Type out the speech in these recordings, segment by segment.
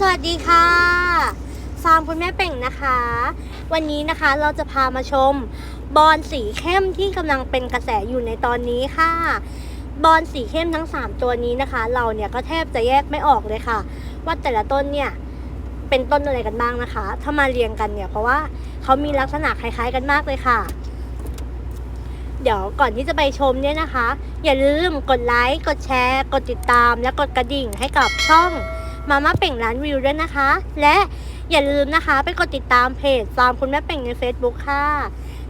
สวัสดีค่ะฟาร์มคุณแม่เป่งนะคะ วันนี้นะคะเราจะพามาชม บอลสีเข้มที่กำลังเป็นกระแสอยู่ในตอนนี้ค่ะ บอลสีเข้มทั้ง 3 ตัวนี้นะคะ เราเนี่ยก็แทบจะแยกไม่ออกเลยค่ะ ว่าแต่ละต้นเนี่ยเป็นต้นอะไรกันบ้างนะคะ ถ้ามาเรียงกันเนี่ยเพราะว่าเขามีลักษณะคล้าย ๆ กันมากเลยค่ะ เดี๋ยวก่อนที่จะไปชมเนี่ยนะคะ อย่าลืมกดไลค์กดแชร์ กดติดตาม และกดกระดิ่งให้กับช่อง มาม่าเป่งร้านวิวด้วยนะคะ และอย่าลืมนะคะ ไปกดติดตามเพจฟาร์มคุณแม่เป่งใน Facebook ค่ะ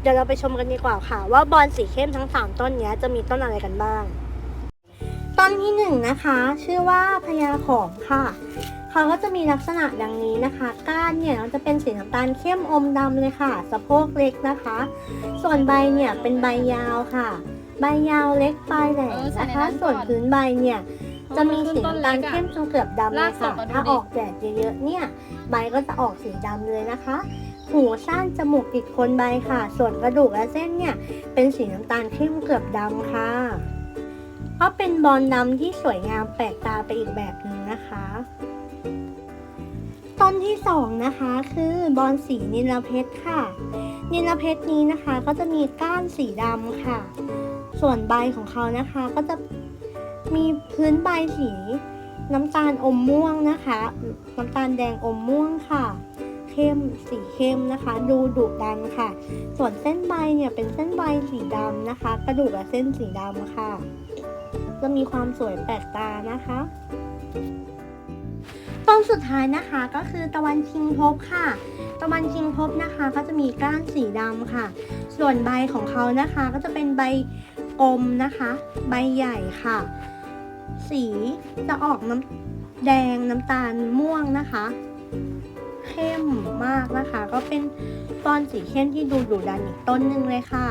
เดี๋ยวเราไปชมกันดีกว่าค่ะ ว่าบอลสีเข้มทั้ง 3 ต้นเนี้ยจะมีต้นอะไรกันบ้าง ต้นที่1นงนะคะ ชื่อว่าพญาขอมค่ะ เขาก็จะมีลักษณะดังนี้นะคะ ก้านเนี่ยจะเป็นสีน้ำตาลเข้มอมดำเลยค่ะ สะโพกเล็กนะคะ ส่วนใบเนี่ยเป็นใบยาวค่ะ ใบยาวเล็กปลายแหลมเออใส่นะในคะนั้นก่อนส่วนพื้นใบเนี่ย จะมีสีน้ำตาลอะเข้มจนเกือบดำเลยค่ะลากศพมาดูดิถ้าออกแดดเยอะๆเนี่ย ใบก็จะออกสีดำเลยนะคะ หูสั้นจมูกติดโคนใบค่ะ ส่วนกระดูกและเส้นเนี่ย เป็นสีน้ำตาลเข้มเกือบดำค่ะก็เป็นบอลดำที่สวยงามแปลกตาไปอีกแบบหนึ่งนะคะต้นที่สองนะคะคือบอลสีนิลเพชรค่ะ นิลเพชรนี้นะคะก็จะมีก้านสีดำค่ะ ส่วนใบของเขานะคะก็จะ มีพื้นใบสีน้ำตาลอมม่วงนะคะ น้ำตาลแดงอมม่วงค่ะ เข้มสีเข้มนะคะ ดูดุดันค่ะ ส่วนเส้นใบเนี่ยเป็นเส้นใบสีดำนะคะ กระดูกและเส้นสีดำค่ะ จะมีความสวยแปลกตานะคะต้นสุดท้ายนะคะก็คือตะวันคิงพบค่ะ ตะวันคิงพบนะคะก็จะมีก้านสีดำค่ะ ส่วนใบของเขานะคะก็จะเป็นใบกลมนะคะ ใบใหญ่ค่ะ สีจะออกน้ำแดงน้ำตาลม่วงนะคะ เข้มมากนะคะ ก็เป็นตอนสีเข้มที่ดูดุดันอีกต้นหนึ่งเลยค่ะ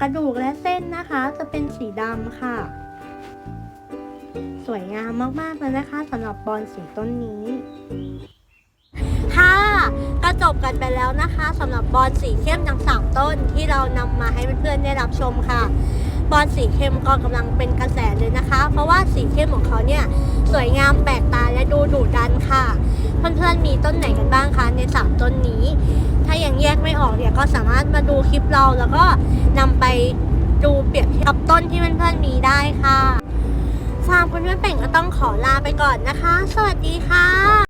กระดูกและเส้นนะคะจะเป็นสีดำค่ะ สวยงามมากๆเลยนะคะสำหรับบอลสีต้นนี้ค่ะก็จบกันไปแล้วนะคะสำหรับบอลสีเข้มทั้งสามต้นที่เรานำมาให้เพื่อนๆได้รับชมค่ะ บอลสีเข้มก็กำลังเป็นกระแสเลยนะคะ เพราะว่าสีเข้มของเขาเนี่ยสวยงามแปลกตาและดูดุดันค่ะเพื่อนๆมีต้นไหนกันบ้างคะในสามต้นนี้ ถ้ายังแยกไม่ออกเนี่ยก็สามารถมาดูคลิปเราแล้วก็นำไปดูเปรียบเทียบกับต้นที่เพื่อนๆมีได้ค่ะฟาร์มคุณแม่เป่งก็ต้องขอลาไปก่อนนะคะ สวัสดีค่ะ